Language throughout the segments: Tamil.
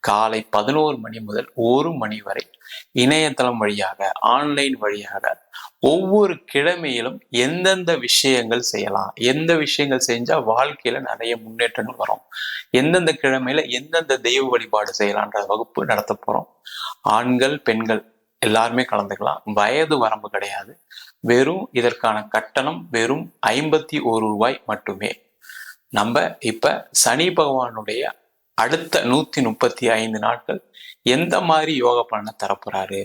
காலை பதினோரு மணி முதல் ஒரு மணி வரை இணையதளம் வழியாக ஆன்லைன் வழியாக ஒவ்வொரு கிழமையிலும் எந்தெந்த விஷயங்கள் செய்யலாம் எந்த விஷயங்கள் செஞ்சா வாழ்க்கையில நிறைய முன்னேற்றங்கள் வரும் எந்தெந்த கிழமையில எந்தெந்த தெய்வ வழிபாடு செய்யலான்ற வகுப்பு நடத்த போறோம். ஆண்கள் பெண்கள் எல்லாருமே கலந்துக்கலாம். வயது வரம்பு கிடையாது. வெறும் இதற்கான கட்டணம் வெறும் ஐம்பத்தி ஒரு ரூபாய் மட்டுமே. நம்ம இப்ப சனி பகவானுடைய அடுத்த நூத்தி முப்பத்தி ஐந்து நாட்கள் எந்த மாதிரி யோக பலனை தரப்போறாரு?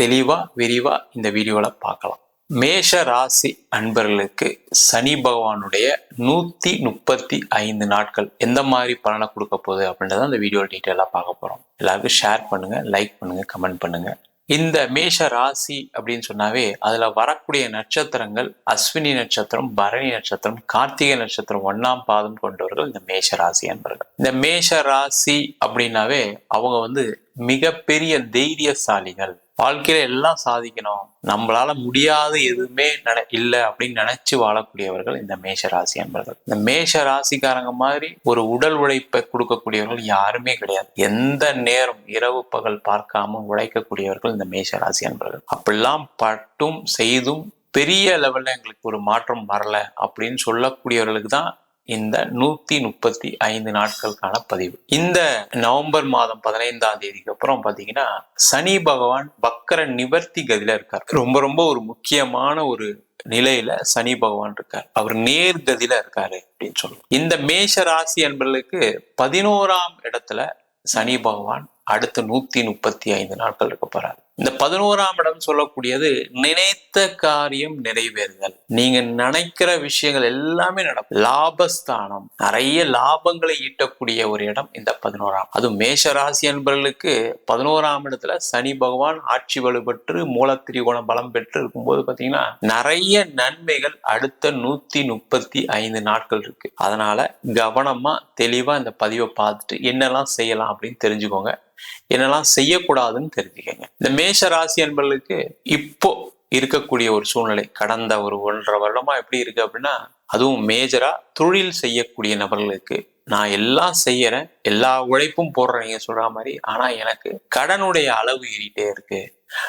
தெளிவா விரிவா இந்த வீடியோல பார்க்கலாம். மேஷ ராசி அன்பர்களுக்கு சனி பகவானுடைய நூத்தி முப்பத்தி ஐந்து நாட்கள் எந்த மாதிரி பலனை கொடுக்க போகுது அப்படின்றத அந்த வீடியோ டீட்டெயிலாக பார்க்க போறோம். எல்லாருக்கும் ஷேர் பண்ணுங்க லைக் பண்ணுங்க கமெண்ட் பண்ணுங்க. இந்த மேஷ ராசி அப்படின்னு சொன்னாவே அதுல வரக்கூடிய நட்சத்திரங்கள் அஸ்வினி நட்சத்திரம் பரணி நட்சத்திரம் கார்த்திகை நட்சத்திரம் ஒன்னாம் பாதம் கொண்டவர்கள் இந்த மேஷ ராசி என்பர்கள். இந்த மேஷ ராசி அப்படின்னாவே அவங்க வந்து மிகப்பெரிய தைரியசாலிகள். வாழ்க்கையில எல்லாம் சாதிக்கணும். நம்மளால முடியாத எதுவுமே நட இல்லை அப்படின்னு நினைச்சு வாழக்கூடியவர்கள் இந்த மேஷ ராசி என்பர்கள் இந்த மேஷ ராசிக்காரங்க மாதிரி ஒரு உடல் உழைப்பை கொடுக்கக்கூடியவர்கள் யாருமே கிடையாது. எந்த நேரம் இரவு பகல் பார்க்காம உழைக்கக்கூடியவர்கள் இந்த மேஷ ராசி என்பர்கள் அப்படிலாம் பட்டும் செய்தும் பெரிய லெவல்ல எங்களுக்கு ஒரு மாற்றம் வரல அப்படின்னு சொல்லக்கூடியவர்களுக்கு தான் இந்த நூத்தி முப்பத்தி ஐந்து நாட்களுக்கான பதிவு. இந்த நவம்பர் மாதம் பதினைந்தாம் தேதிக்கு அப்புறம் பாத்தீங்கன்னா சனி பகவான் வக்கர நிவர்த்தி கதியில இருக்கார். ரொம்ப ரொம்ப ஒரு முக்கியமான ஒரு நிலையில சனி பகவான் இருக்கார். அவர் நேர்கதியில இருக்காரு அப்படின்னு சொல்லுவோம். இந்த மேஷ ராசி என்பர்களுக்கு பதினோராம் இடத்துல சனி பகவான் அடுத்த நூத்தி முப்பத்தி ஐந்து நாட்கள் இருக்க போறாரு. இந்த பதினோராம் இடம் சொல்லக்கூடியது நினைத்த காரியம் நிறைவேறுதல். நீங்க நினைக்கிற விஷயங்கள் எல்லாமே நடக்கும். லாபஸ்தானம். நிறைய லாபங்களை ஈட்டக்கூடிய ஒரு இடம் இந்த பதினோராம். அது மேஷ ராசி என்பவர்களுக்கு பதினோராம் இடத்துல சனி பகவான் ஆட்சி வலுப்பெற்று மூலத்திரிகோணம் பலம் பெற்று இருக்கும்போது பாத்தீங்கன்னா நிறைய நன்மைகள் அடுத்த நூத்தி முப்பத்தி ஐந்து நாட்கள் இருக்கு. அதனால கவனமா தெளிவா இந்த பதிவை பார்த்துட்டு என்னெல்லாம் செய்யலாம் அப்படின்னு தெரிஞ்சுக்கோங்க. என்னெல்லாம் செய்யக்கூடாதுன்னு தெரிஞ்சுக்கங்க. இந்த மேஷ ராசி என்பர்களுக்கு இப்போ இருக்கக்கூடிய ஒரு சூழ்நிலை கடந்த ஒரு ஒன்றரை வருடமா எப்படி இருக்கு அப்படின்னா அதுவும் மேஜரா தொழில் செய்யக்கூடிய நபர்களுக்கு நான் எல்லாம் செய்யறேன் எல்லா உழைப்பும் போடுறேன் நீங்க சொல்ற மாதிரி. ஆனா எனக்கு கடனுடைய அளவு ஏறிட்டே இருக்கு.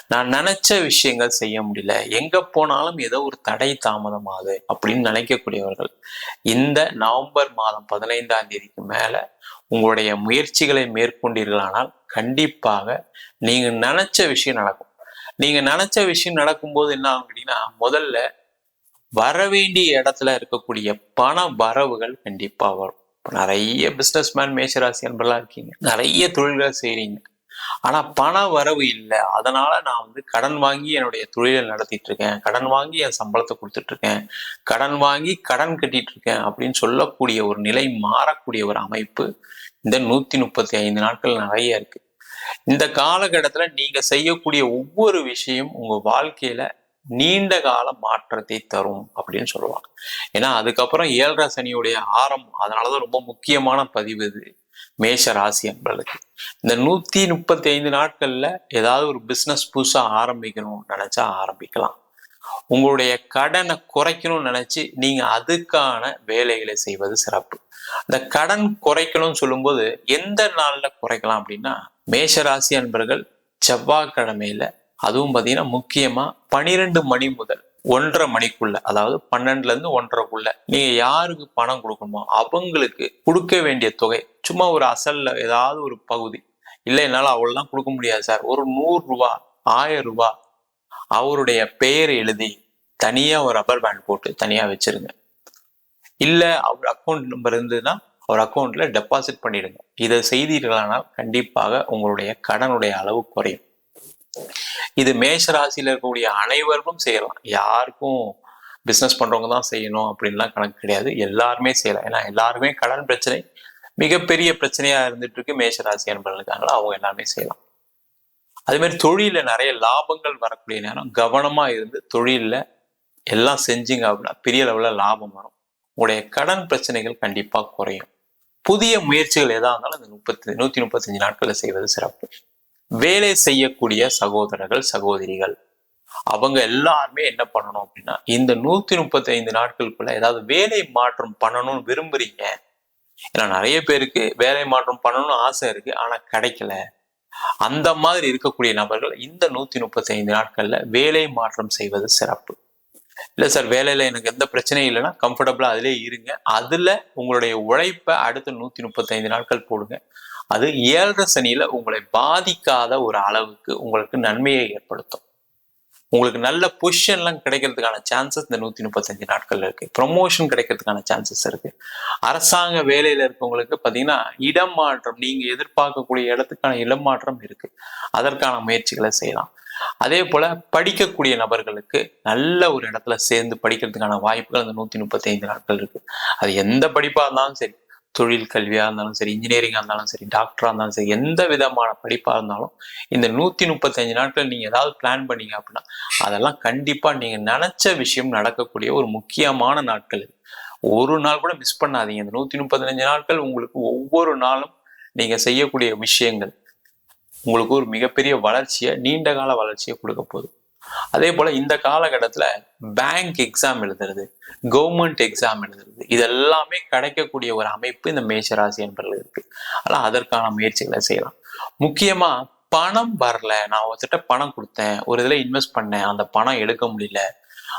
நான் நினைச்ச விஷயங்கள் செய்ய முடியல. எங்க போனாலும் ஏதோ ஒரு தடை தாமதமாகுது அப்படின்னு நினைக்கக்கூடியவர்கள் இந்த நவம்பர் மாதம் பதினைந்தாம் தேதிக்கு மேல உங்களுடைய முயற்சிகளை மேற்கொண்டீர்களானால் கண்டிப்பாக நீங்க நினைச்ச விஷயம் நடக்கும். நீங்க நினைச்ச விஷயம் நடக்கும்போது என்ன ஆகும் அப்படின்னா முதல்ல வர வேண்டிய இடத்துல இருக்கக்கூடிய பண வரவுகள் கண்டிப்பா வரும். நிறைய பிசினஸ் மேன் மேஷராசி என்பதெல்லாம் இருக்கீங்க. நிறைய தொழில்களை செய்றீங்க. ஆனா பண வரவு இல்லை. அதனால நான் வந்து கடன் வாங்கி என்னுடைய தொழிலை நடத்திட்டு இருக்கேன் கடன் வாங்கி என் சம்பளத்தை கொடுத்துட்டு இருக்கேன் கடன் வாங்கி கடன் கட்டிட்டு இருக்கேன் அப்படின்னு சொல்லக்கூடிய ஒரு நிலை மாறக்கூடிய ஒரு அமைப்பு இந்த நூத்தி முப்பத்தி ஐந்து நாட்கள் நிறைய இருக்கு. இந்த காலகட்டத்துல நீங்க செய்யக்கூடிய ஒவ்வொரு விஷயம் உங்க வாழ்க்கையில நீண்ட கால மாற்றத்தை தரும் அப்படின்னு சொல்லுவாங்க. ஏன்னா அதுக்கப்புறம் ஏழரை சனியுடைய ஆரம்பம் அதனாலதான் ரொம்ப முக்கியமான பதிவு இது. மேஷ ராசி என்பதுக்கு இந்த நூத்தி முப்பத்தி ஐந்து நாட்கள்ல ஏதாவது ஒரு பிசினஸ் புதுசா ஆரம்பிக்கணும் நினைச்சா ஆரம்பிக்கலாம். உங்களுடைய கடனை குறைக்கணும்னு நினைச்சு நீங்க அதுக்கான வேலைகளை செய்வது சிறப்பு. இந்த கடன் குறைக்கணும்னு சொல்லும்போது எந்த நாள்ல குறைக்கலாம் அப்படின்னா மேஷராசி அன்பர்கள் செவ்வாய்க்கிழமையில அதுவும் பார்த்தீங்கன்னா முக்கியமா பனிரெண்டு மணி முதல் ஒன்றரை மணிக்குள்ள அதாவது பன்னெண்டுல இருந்து ஒன்றரைக்குள்ள நீங்க யாருக்கு பணம் கொடுக்கணுமோ அவங்களுக்கு கொடுக்க வேண்டிய தொகை சும்மா ஒரு அசல்ல ஏதாவது ஒரு பகுதி. இல்லை என்னால் அவ்வளவுதான் கொடுக்க முடியாது சார். ஒரு நூறு ரூபா ஆயிரம் ரூபா அவருடைய பெயர் எழுதி தனியா ஒரு ரப்பர் பேண்ட் போட்டு தனியா வச்சிருங்க. இல்லை அவர் அக்கௌண்ட் நம்பர் இருந்ததுன்னா அவர் அக்கௌண்ட்ல டெபாசிட் பண்ணிடுங்க. இதை செய்தீர்களானால் கண்டிப்பாக உங்களுடைய கடனுடைய அளவு குறையும். இது மேஷ ராசியில இருக்கக்கூடிய அனைவருக்கும் செய்யலாம். யாருக்கும் பிசினஸ் பண்றவங்க தான் செய்யணும் அப்படின்லாம் கணக்கு கிடையாது. எல்லாருமே செய்யலாம். ஏன்னா எல்லாருமே கடன் பிரச்சனை மிகப்பெரிய பிரச்சனையா இருந்துட்டு இருக்கு மேஷ ராசி என்பவர்களுக்காக அவங்க எல்லாமே செய்யலாம். அதே மாதிரி தொழில நிறைய லாபங்கள் வரக்கூடிய நேரம் கவனமா இருந்து தொழில்ல எல்லாம் செஞ்சீங்க அப்படின்னா பெரிய லெவல்ல லாபம் வரும். உங்களுடைய கடன் பிரச்சனைகள் கண்டிப்பா குறையும். புதிய முயற்சிகள் எதா இருந்தாலும் இந்த முப்பத்தி நூத்தி முப்பத்தஞ்சு நாட்கள்ல செய்வது சிறப்பு. வேலை செய்யக்கூடிய சகோதரர்கள் சகோதரிகள். அவங்க எல்லாருமே என்ன பண்ணணும் அப்படின்னா இந்த நூத்தி முப்பத்தி ஐந்து நாட்களுக்குள்ள ஏதாவது வேலை மாற்றம் பண்ணணும்னு விரும்புறீங்க. ஏன்னா நிறைய பேருக்கு வேலை மாற்றம் பண்ணணும்னு ஆசை இருக்கு ஆனா கிடைக்கல. அந்த மாதிரி இருக்கக்கூடிய நபர்கள் இந்த நூத்தி முப்பத்தி ஐந்து நாட்கள்ல வேலை மாற்றம் செய்வது சிறப்பு. இல்லை சார் வேலையில எனக்கு எந்த பிரச்சனையும் இல்லைன்னா கம்ஃபர்டபுளா அதிலே இருங்க. அதுல உங்களுடைய உழைப்பை அடுத்த நூத்தி முப்பத்தி ஐந்து நாட்கள் போடுங்க. அது ஏழரை சனியில உங்களை பாதிக்காத ஒரு அளவுக்கு உங்களுக்கு நன்மையை ஏற்படுத்தும். உங்களுக்கு நல்ல பொசிஷன்லாம் கிடைக்கிறதுக்கான சான்சஸ் இந்த நூத்தி முப்பத்தஞ்சு நாட்கள்ல இருக்கு. ப்ரொமோஷன் கிடைக்கிறதுக்கான சான்சஸ் இருக்கு. அரசாங்க வேலையில இருக்கவங்களுக்கு பாத்தீங்கன்னா இடம் மாற்றம் நீங்க எதிர்பார்க்கக்கூடிய இடத்துக்கான இடம் மாற்றம் இருக்கு. அதற்கான முயற்சிகளை செய்யலாம். அதே போல படிக்கக்கூடிய நபர்களுக்கு நல்ல ஒரு இடத்துல சேர்ந்து படிக்கிறதுக்கான வாய்ப்புகள் அந்த நூத்தி முப்பத்தி ஐந்து நாட்கள் இருக்கு. அது எந்த படிப்பா இருந்தாலும் சரி தொழில் கல்வியாக இருந்தாலும் சரி இன்ஜினியரிங்காக இருந்தாலும் சரி டாக்டராக இருந்தாலும் சரி எந்த விதமான படிப்பாக இருந்தாலும் இந்த நூற்றி முப்பத்தஞ்சு நாட்கள் நீங்கள் ஏதாவது பிளான் பண்ணீங்க அப்படின்னா அதெல்லாம் கண்டிப்பாக நீங்கள் நினச்ச விஷயம் நடக்கக்கூடிய ஒரு முக்கியமான நாட்கள் இது. ஒரு நாள் கூட மிஸ் பண்ணாதீங்க. இந்த நூற்றி முப்பத்தஞ்சு நாட்கள் உங்களுக்கு ஒவ்வொரு நாளும் நீங்கள் செய்யக்கூடிய விஷயங்கள் உங்களுக்கு ஒரு மிகப்பெரிய வளர்ச்சியை நீண்ட கால வளர்ச்சியை கொடுக்க போகுது. அதே போல இந்த காலகட்டத்துல பேங்க் எக்ஸாம் எழுதுறது கவர்மெண்ட் எக்ஸாம் எழுதுறது இது எல்லாமே கிடைக்கக்கூடிய ஒரு அமைப்பு இந்த மேஷராசி என்பதில் இருக்கு. அதெல்லாம் அதற்கான முயற்சிகளை செய்யலாம். முக்கியமா பணம் வரல. நான் ஒருத்தட்ட பணம் கொடுத்தேன். ஒரு இதுல இன்வெஸ்ட் பண்ணேன். அந்த பணம் எடுக்க முடியல.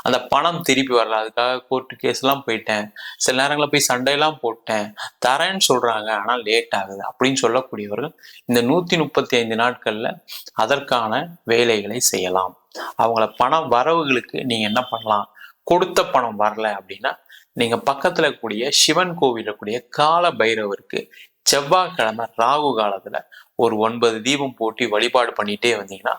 அந்த பணம் திருப்பி வரல. அதுக்காக கோர்ட்டு கேஸ் எல்லாம் போயிட்டேன். சில நேரங்களில் போய் சண்டையெல்லாம் போட்டேன். தரேன்னு சொல்றாங்க. ஆனால் லேட் ஆகுது. அப்படின்னு சொல்லக்கூடியவர்கள் இந்த நூத்தி முப்பத்தி ஐந்து நாட்கள்ல அதற்கான வேலைகளை செய்யலாம். அவங்கள பண வரவுகளுக்கு நீங்க என்ன பண்ணலாம்? கொடுத்த பணம் வரல அப்படின்னா நீங்க பக்கத்துல கூடிய சிவன் கோவில கூடிய கால பைரவருக்கு செவ்வாய்க்கிழமை ராகு காலத்துல ஒரு ஒன்பது தீபம் போட்டி வழிபாடு பண்ணிட்டே வந்தீங்கன்னா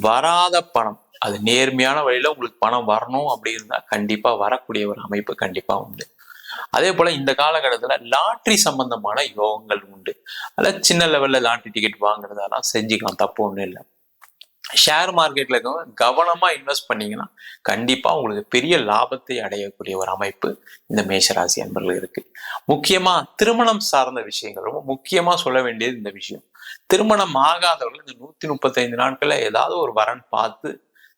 வராத பணம் அது நேர்மையான வழியில உங்களுக்கு பணம் வரணும் அப்படி இருந்தா கண்டிப்பா வரக்கூடிய ஒரு அமைப்பு கண்டிப்பா உண்டு. அதே போல இந்த காலகட்டத்துல லாட்ரி சம்பந்தமான யோகங்கள் உண்டு. அதில் சின்ன லெவல்ல லாட்ரி டிக்கெட் வாங்குறதெல்லாம் செஞ்சுக்கலாம் தப்பு ஒன்றும் இல்லை. ஷேர் மார்க்கெட்ல இருக்கவங்க கவனமா இன்வெஸ்ட் பண்ணீங்கன்னா கண்டிப்பா உங்களுக்கு பெரிய லாபத்தை அடையக்கூடிய ஒரு அமைப்பு இந்த மேஷராசி அன்பர்கள் இருக்கு. முக்கியமா திருமணம் சார்ந்த விஷயங்கள் ரொம்ப முக்கியமா சொல்ல வேண்டியது இந்த விஷயம். திருமணம் ஆகாதவர்கள் இந்த நூத்தி முப்பத்தைந்து நாட்கள்ல ஏதாவது ஒரு வரன் பார்த்து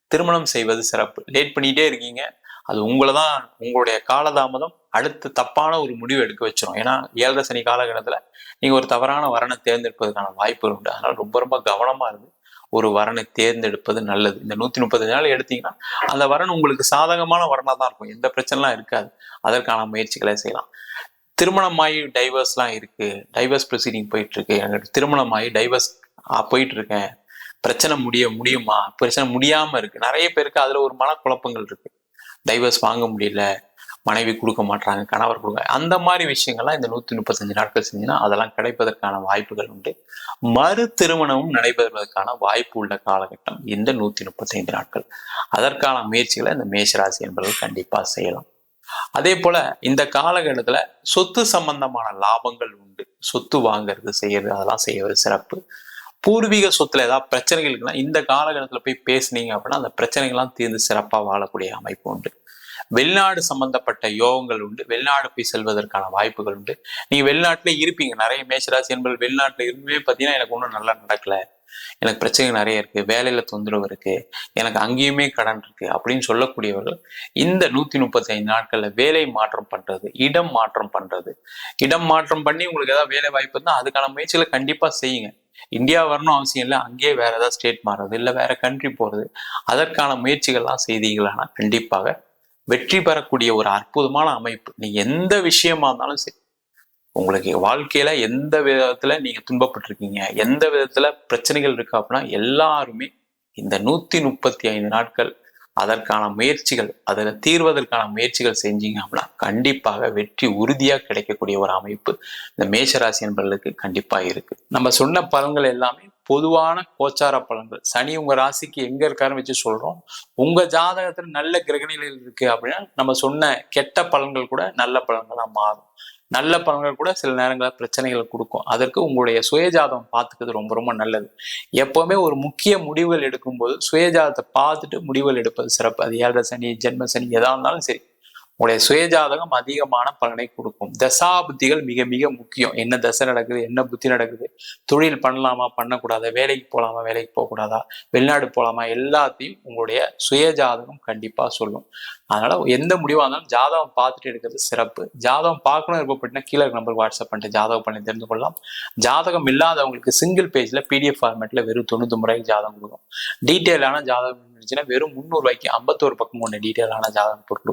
திருமணம் செய்வது சிறப்பு. லேட் பண்ணிட்டே இருக்கீங்க. அது உங்களை தான் உங்களுடைய காலதாமதம் அடுத்து தப்பான ஒரு முடிவு எடுக்க வச்சிடும் ஏன்னா ஏழரை சனி காலகட்டத்தில் நீங்கள் ஒரு தவறான வரனை தேர்ந்தெடுப்பதற்கான வாய்ப்புகள் உண்டு. அதனால் ரொம்ப ரொம்ப கவனமாக இருந்து ஒரு வரனை தேர்ந்தெடுப்பது நல்லது. இந்த நூத்தி முப்பது நாள் எடுத்தீங்கன்னா அந்த வரன் உங்களுக்கு சாதகமான வரனா தான் இருக்கும். எந்த பிரச்சனைலாம் இருக்காது. அதற்கான முயற்சிகளை செய்யலாம். திருமணமாகி டைவர்ஸ்லாம் இருக்குது டைவர்ஸ் ப்ரொசீடிங் போயிட்டுருக்கு. எனக்கு திருமணமாகி டைவர்ஸ் போயிட்டுருக்கேன். பிரச்சனை முடிய முடியுமா? பிரச்சனை முடியாமல் இருக்குது நிறைய பேருக்கு அதில் ஒரு மனக்குழப்பங்கள் இருக்குது டைவர்ஸ் வாங்க முடியல. மனைவி கொடுக்க மாட்டாங்க கணவர் கொடுக்க அந்த மாதிரி விஷயங்கள்லாம் இந்த நூத்தி முப்பத்தஞ்சு நாட்கள் செஞ்சுன்னா அதெல்லாம் கிடைப்பதற்கான வாய்ப்புகள் உண்டு. மறு திருமணமும் நடைபெறுவதற்கான வாய்ப்பு உள்ள காலகட்டம் இந்த நூத்தி முப்பத்தைந்து நாட்கள். அதற்கான முயற்சிகளை இந்த மேஷராசி என்பவர்கள் கண்டிப்பா செய்யலாம். அதே போல இந்த காலகட்டத்துல சொத்து சம்பந்தமான லாபங்கள் உண்டு. சொத்து வாங்குறது செய்யறது அதெல்லாம் செய்யறது சிறப்பு. பூர்வீக சொத்துல ஏதாவது பிரச்சனைகள் இருக்குன்னா இந்த காலகட்டத்துல போய் பேசுனீங்க அப்படின்னா அந்த பிரச்சனைகள்லாம் தீர்ந்து சிறப்பா வாழக்கூடிய அமைப்பு உண்டு. வெளிநாடு சம்பந்தப்பட்ட யோகங்கள் உண்டு. வெளிநாடு போய் செல்வதற்கான வாய்ப்புகள் உண்டு. நீங்க வெளிநாட்டுல இருப்பீங்க. நிறைய மேஷராசி என்பது வெளிநாட்டுல இருந்துமே பாத்தீங்கன்னா எனக்கு ஒன்றும் நல்லா நடக்கல. எனக்கு பிரச்சனை நிறைய இருக்கு. வேலையில தொந்தரவு இருக்கு. எனக்கு அங்கேயுமே கடன் இருக்கு அப்படின்னு சொல்லக்கூடியவர்கள் இந்த நூத்தி முப்பத்தி ஐந்து நாட்கள்ல வேலை மாற்றம் பண்றது இடம் மாற்றம் பண்றது. இடம் மாற்றம் பண்ணி உங்களுக்கு ஏதாவது வேலை வாய்ப்பு இருந்தா அதுக்கான முயற்சிகளை கண்டிப்பா செய்யுங்க. இந்தியா வரணும் அவசியம் இல்லை. அங்கேயே வேற ஏதாவது ஸ்டேட் மாறுறது இல்லை வேற கண்ட்ரி போறது. அதற்கான முயற்சிகள்லாம் செய்தீங்களானா கண்டிப்பாக வெற்றி பெறக்கூடிய ஒரு அற்புதமான அமைப்பு. நீ எந்த விஷயமா இருந்தாலும் சரி உங்களுக்கு வாழ்க்கையில எந்த விதத்துல நீங்க துன்பப்பட்டிருக்கீங்க எந்த விதத்துல பிரச்சனைகள் இருக்கு அப்படின்னா எல்லாருமே இந்த நூத்தி முப்பத்தி ஐந்து நாட்கள் அதற்கான முயற்சிகள் அதில் தீர்வதற்கான முயற்சிகள் செஞ்சீங்க அப்படின்னா கண்டிப்பாக வெற்றி உறுதியா கிடைக்கக்கூடிய ஒரு அமைப்பு இந்த மேஷராசி என்பவர்களுக்கு கண்டிப்பா இருக்கு. நம்ம சொன்ன பலன்கள் எல்லாமே பொதுவான கோச்சார பலன்கள். சனி உங்க ராசிக்கு எங்க இருக்காருன்னு வச்சு சொல்றோம். உங்க ஜாதகத்துல நல்ல கிரகணிகள் இருக்கு அப்படின்னா நம்ம சொன்ன கெட்ட பலன்கள் கூட நல்ல பலன்களா மாறும். நல்ல பலன்கள் கூட சில நேரங்களில் பிரச்சனைகளை கொடுக்கும். அதற்கு உங்களுடைய சுயஜாதம் பார்த்துக்கிறது ரொம்ப ரொம்ப நல்லது. எப்பவுமே ஒரு முக்கிய முடிவுகள் எடுக்கும்போது சுயஜாதத்தை பார்த்துட்டு முடிவுகள் எடுப்பது சிறப்பு. அது ஏழரை சனி ஜென்ம சனி எதா இருந்தாலும் சரி. உங்களுடைய சுயஜாதகம் அதிகமான பலனை கொடுக்கும். தசா புத்திகள் மிக மிக முக்கியம். என்ன தசை நடக்குது என்ன புத்தி நடக்குது தொழில் பண்ணலாமா பண்ணக்கூடாதா வேலைக்கு போகலாமா வேலைக்கு போகக்கூடாதா வெளிநாடு போகலாமா எல்லாத்தையும் உங்களுடைய சுயஜாதகம் கண்டிப்பா சொல்லும். அதனால எந்த முடிவாக இருந்தாலும் ஜாதகம் பார்த்துட்டு இருக்கிறது சிறப்பு. ஜாதகம் பார்க்கணும் விருப்பப்பட்டுனா கீழே நம்பருக்கு வாட்ஸ்அப் பண்ணிட்டு ஜாதகம் பண்ணி தெரிந்து கொள்ளலாம். ஜாதகம் இல்லாதவங்களுக்கு சிங்கிள் பேஜ்ல பிடிஎஃப் ஃபார்மேட்ல வெறும் தொண்ணூத்தி முறைக்கு ஜாதகம் கொடுக்கும் டீட்டெயிலான ஜாதகம் இருந்துச்சுன்னா வெறும் முந்நூறு ரூபாய்க்கு ஐம்பத்தோரு பக்கம் ஒன்று டீட்டெயிலான ஜாதகம் போட்டு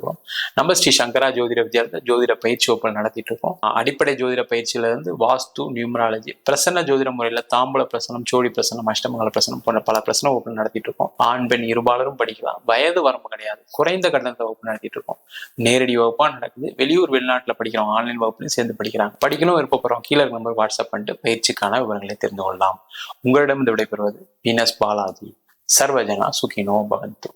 நம்ம ஸ்ரீ சங்கரா ஜோதிட வித்யாலயத்தில் ஜோதிட பயிற்சி வகுப்பில் நடத்திட்டு இருக்கோம். அடிப்படை ஜோதிட பயிற்சியில இருந்து வாஸ்து நியூமராலஜி பிரசன்ன ஜோதிட முறையில தாம்பூல பிரசனம் சோழி பிரசனம் அஷ்டமங்கல பிரசனம் போன்ற பல பிரசன வகுப்புகள் நடத்திட்டு இருக்கோம். ஆண் பெண் இருபாலரும் படிக்கலாம். வயது வரம்பு கிடையாது. குறைந்த கட்டணத்தை வகுப்பு நடத்திட்டு இருக்கோம். நேரடி வகுப்பா நடக்குது. வெளியூர் வெளிநாட்டுல படிக்கிறோம் ஆன்லைன் வகுப்புலையும் சேர்ந்து படிக்கிறாங்க. படிக்கணும் விருப்பப்படுறோம் கீழே நம்பர் வாட்ஸ்அப் பண்ணிட்டு பயிற்சிக்கான விவரங்களை தெரிந்து கொள்ளலாம். உங்களிடம் இந்த விடைபெறுவது வீனஸ் பாலாஜி. சர்வஜனா சுகினோ பவந்து.